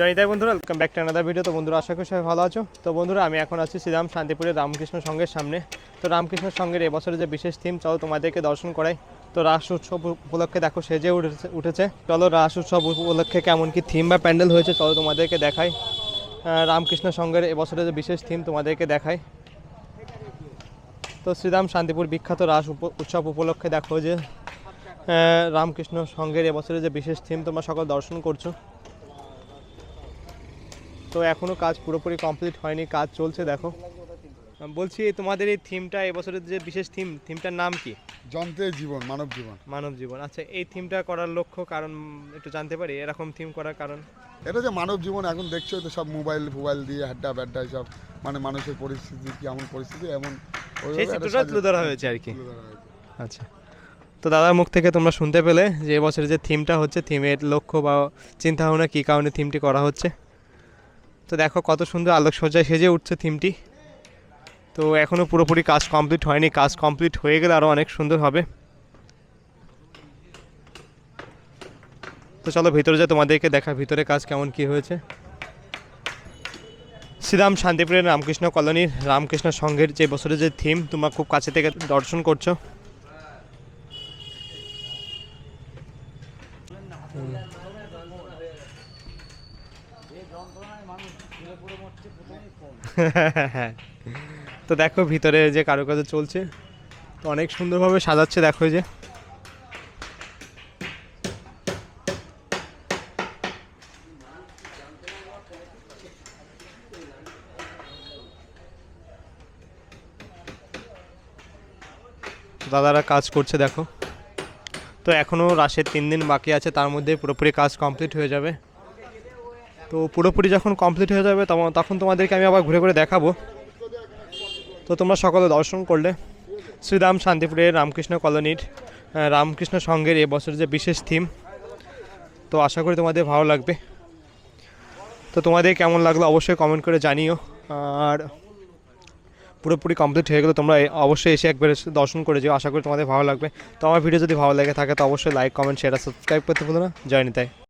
জয়িতাই বন্ধুরা welcome back to another video তো বন্ধুরা, আশা করি সবাই ভালো আছো। তো বন্ধুরা, আমি এখন আছি শ্রীরাম শান্তিপুরের রামকৃষ্ণ সংঘের সামনে। তো রামকৃষ্ণ সংঘের এবছরের যে বিশেষ থিম চলো তোমাদেরকে দর্শন করাই। তো রাস উৎসব উপলক্ষে দেখো, সেজে উঠেছে উঠেছে। চলো রাস উৎসব উপলক্ষে কেমন কি থিম বা প্যান্ডেল হয়েছে, চলো তোমাদেরকে দেখাই। রামকৃষ্ণ সংঘের এবছরের যে বিশেষ থিম তোমাদেরকে দেখাই। তো শ্রীরাম শান্তিপুর বিখ্যাত রাস উৎসব উপলক্ষে দেখো যে রামকৃষ্ণ সংঘের এবছরের যে বিশেষ থিম তোমরা সকল দর্শন করছ। তো এখনও কাজ পুরোপুরি কমপ্লিট হয়নি কাজ চলছে দেখো। বলছি তোমাদের এই থিমটা এবছরের যে বিশেষ থিম থিমটার নাম কি? যন্ত্রের জীবন মানব জীবন। মানব জীবন। আচ্ছা এই থিমটা করার লক্ষ্য কারণ একটু জানতে পারি এরকম থিম করার কারণ? এটা যে মানব জীবন এখন দেখছ তো সব মোবাইল ফোবাইল দিয়ে হাড্ডা ব্যাড্ডা সব মানে মানুষের পরিস্থিতি কেমন পরিস্থিতি এমন সেই চিত্রটা তুলে ধরা হয়েছে আর কি। আচ্ছা। তো দাদার মুখ থেকে তোমরা শুনতে পেলে যে এবছরের যে থিমটা হচ্ছে থিমের লক্ষ্য বা চিন্তা ভাবনা কী কারণে থিমটি করা হচ্ছে? তো দেখো কত সুন্দর আলোকসজ্জায় সেজে উঠছে থিমটি। তো এখনও পুরোপুরি কাজ কমপ্লিট হয়নি, কাজ কমপ্লিট হয়ে গেলে আরও অনেক সুন্দর হবে। তো চলো ভিতরে যা তোমাদেরকে দেখা ভিতরে কাজ কেমন কি হয়েছে। শ্রীরাম শান্তিপুরের রামকৃষ্ণ কলোনির রামকৃষ্ণ সংঘের যে বছরের যে থিম, তোমরা খুব কাছে থেকে দর্শন করছ। তো দেখো ভিতরে যে কারুকাজ চলছে, তো অনেক সুন্দরভাবে সাজাচ্ছে, দেখো যে। দাদারা কাজ করছে, দেখো। তো এখনও রাশের তিন দিন বাকি আছে, তার মধ্যে পুরোপুরি কাজ কমপ্লিট হয়ে যাবে। তো পুরোপুরি যখন কমপ্লিট হয়ে যাবে তখন- তখন তোমাদেরকে আমি আবার ঘুরে ঘুরে দেখাবো। তো তোমরা সকলে দর্শন করলে। শ্রীরাম শান্তিপুরের রামকৃষ্ণ কলোনির রামকৃষ্ণ সংঘের এবছর যে বিশেষ থিম তো আশা করি তোমাদের ভালো লাগবে। তো তোমাদের কেমন লাগল অবশ্যই কমেন্ট করে জানিও। আর পুরোপুরি কমপ্লিট হয়ে গেলে তোমরা অবশ্যই এসে একবার দর্শন করে যেও। আশা করি তোমাদের ভালো লাগবে। তো আমার ভিডিও যদি ভালো লাগে থাকে, তো অবশ্যই লাইক কমেন্ট শেয়ার সাবস্ক্রাইব করতে ভুলো না। জয়